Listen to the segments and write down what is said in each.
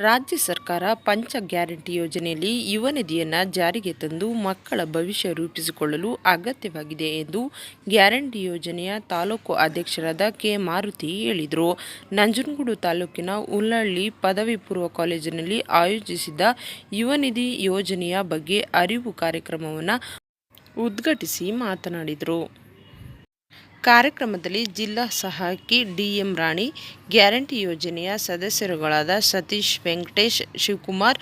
ರಾಜ್ಯ ಸರ್ಕಾರ ಪಂಚ ಗ್ಯಾರಂಟಿ ಯೋಜನೆಯಲ್ಲಿ ಯುವ ನಿಧಿಯನ್ನು ಜಾರಿಗೆ ತಂದು ಮಕ್ಕಳ ಭವಿಷ್ಯ ರೂಪಿಸಿಕೊಳ್ಳಲು ಅಗತ್ಯವಾಗಿದೆ ಎಂದು ಗ್ಯಾರಂಟಿ ಯೋಜನೆಯ ತಾಲೂಕು ಅಧ್ಯಕ್ಷರಾದ ಕೆ ಮಾರುತಿ ಹೇಳಿದರು. ನಂಜನಗೂಡು ತಾಲೂಕಿನ ಉಲ್ಲಳ್ಳಿ ಪದವಿ ಪೂರ್ವ ಕಾಲೇಜಿನಲ್ಲಿ ಆಯೋಜಿಸಿದ್ದ ಯುವ ನಿಧಿ ಯೋಜನೆಯ ಬಗ್ಗೆ ಅರಿವು ಕಾರ್ಯಕ್ರಮವನ್ನು ಉದ್ಘಾಟಿಸಿ ಮಾತನಾಡಿದರು. ಕಾರ್ಯಕ್ರಮದಲ್ಲಿ ಜಿಲ್ಲಾ ಸಹಾಯಕಿ ಡಿಎಂ ರಾಣಿ, ಗ್ಯಾರಂಟಿ ಯೋಜನೆಯ ಸದಸ್ಯರುಗಳಾದ ಸತೀಶ್ ವೆಂಕಟೇಶ್, ಶಿವಕುಮಾರ್,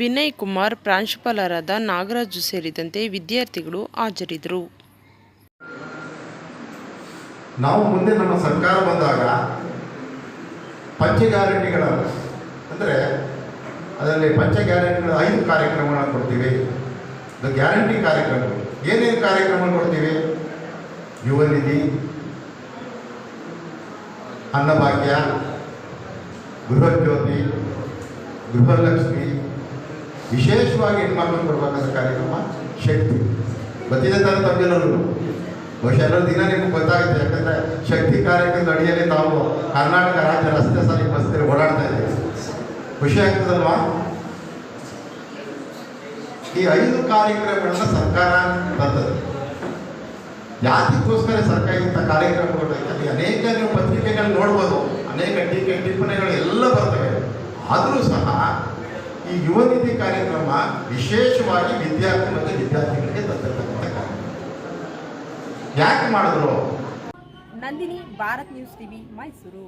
ವಿನಯ್ ಕುಮಾರ್, ಪ್ರಾಂಶುಪಾಲರಾದ ನಾಗರಾಜು ಸೇರಿದಂತೆ ವಿದ್ಯಾರ್ಥಿಗಳು ಹಾಜರಿದ್ದರು. ನಾವು ಮುಂದೆ ನಮ್ಮ ಸರ್ಕಾರ ಬಂದಾಗ ಪಂಚ ಗ್ಯಾರಂಟಿಗಳ ಅಂದರೆ ಅದರಲ್ಲಿ ಪಂಚ ಗ್ಯಾರಂಟಿಗಳ ಐದು ಕಾರ್ಯಕ್ರಮಗಳನ್ನು ಕೊಡ್ತೀವಿ. ಗ್ಯಾರಂಟಿ ಕಾರ್ಯಕ್ರಮಗಳು ಏನೇನು ಕಾರ್ಯಕ್ರಮ ಕೊಡ್ತೀವಿ? ಯುವ ನಿಧಿ ಅನ್ನಭಾಗ್ಯ, ಗೃಹಜ್ಯೋತಿ, ಗೃಹಲಕ್ಷ್ಮಿ, ವಿಶೇಷವಾಗಿ ಹೆಣ್ಮಕ್ಳು ಕೊಡಬೇಕಾದ ಕಾರ್ಯಕ್ರಮ ಶಕ್ತಿ. ಗೊತ್ತಿದೆ ತಾನೆ ತಮ್ಮೆಲ್ಲರಿಗೂ ಬಹುಶಃ ಎಲ್ಲರೂ ದಿನ ನಿಮ್ಗೆ ಗೊತ್ತಾಗುತ್ತೆ, ಯಾಕಂದ್ರೆ ಶಕ್ತಿ ಕಾರ್ಯಕ್ರಮದ ಅಡಿಯಲ್ಲಿ ನಾವು ಕರ್ನಾಟಕ ರಾಜ್ಯ ರಸ್ತೆ ಸಾರಿಗೆ ಬಸ್ಸಲ್ಲಿ ಓಡಾಡ್ತಾ ಇದ್ದೀವಿ. ಖುಷಿ ಆಗ್ತದಲ್ವಾ? ಈ ಐದು ಕಾರ್ಯಕ್ರಮಗಳನ್ನ ಸರ್ಕಾರ ತಂದದ್ದು ಯಾತಿಗೋಸ್ಕರ ಸರ್ಕಾರ ಇಂಥ ಕಾರ್ಯಕ್ರಮಗಳು ಯಾಕಂದ್ರೆ ಅನೇಕ ನೀವು ಪತ್ರಿಕೆಗಳು ನೋಡ್ಬೋದು, ಅನೇಕ ಟೀಕೆ, ಟಿಪ್ಪಣಿಗಳು ಎಲ್ಲ ಬರ್ತವೆ. ಆದರೂ ಸಹ ಈ ಯುವ ನಿಧಿ ಕಾರ್ಯಕ್ರಮ ವಿಶೇಷವಾಗಿ ವಿದ್ಯಾರ್ಥಿ ಮತ್ತು ವಿದ್ಯಾರ್ಥಿಗಳಿಗೆ ತಂದಿರ್ತಕ್ಕಂಥ ಕಾರ್ಯಕ್ರಮ ಯಾಕೆ ಮಾಡಿದ್ರು? Nandini, Bharat news TV, Mysuru.